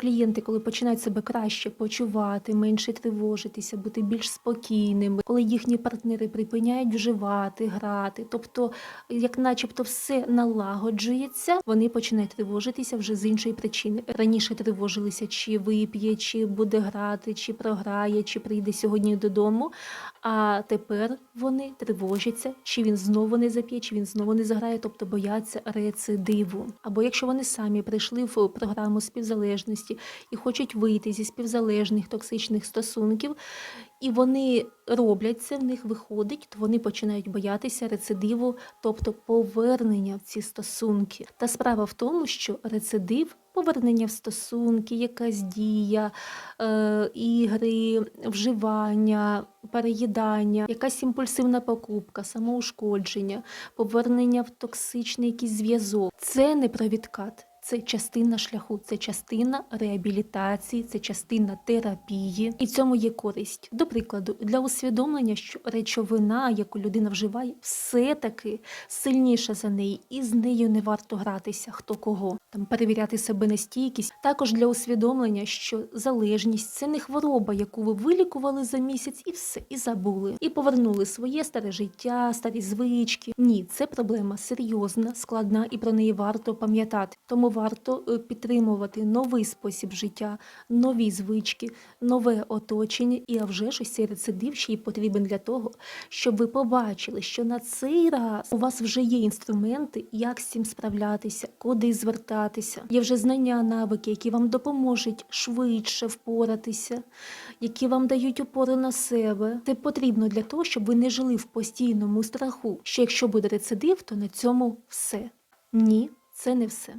Клієнти, коли починають себе краще почувати, менше тривожитися, бути більш спокійними, коли їхні партнери припиняють вживати, грати, тобто, як начебто все налагоджується, вони починають тривожитися вже з іншої причини. Раніше тривожилися, чи вип'є, чи буде грати, чи програє, чи прийде сьогодні додому. А тепер вони тривожаться, чи він знову не зап'є, чи він знову не заграє, тобто бояться рецидиву. Або якщо вони самі прийшли в програму співзалежності і хочуть вийти зі співзалежних токсичних стосунків, і вони роблять це, в них виходить, то вони починають боятися рецидиву, тобто повернення в ці стосунки. Та справа в тому, що рецидив. Повернення в стосунки, якась дія, е, ігри, вживання, переїдання, якась імпульсивна покупка, самоушкодження, повернення в токсичний якийсь зв'язок. Це не про відкат. Це частина шляху, це частина реабілітації, це частина терапії, і цьому є користь. До прикладу, для усвідомлення, що речовина, яку людина вживає, все-таки сильніша за неї, і з нею не варто гратися хто кого, там перевіряти себе на стійкість. Також для усвідомлення, що залежність це не хвороба, яку ви вилікували за місяць, і все, і забули, і повернули своє старе життя, старі звички. Ні, це проблема серйозна, складна, і про неї варто пам'ятати. Тому варто е, підтримувати новий спосіб життя, нові звички, нове оточення. І а вже ж цей рецидив ще й потрібен для того, щоб ви побачили, що на цей раз у вас вже є інструменти, як з цим справлятися, куди звертатися. Є вже знання, навики, які вам допоможуть швидше впоратися, які вам дають опору на себе. Це потрібно для того, щоб ви не жили в постійному страху, що якщо буде рецидив, то на цьому все. Ні, це не все.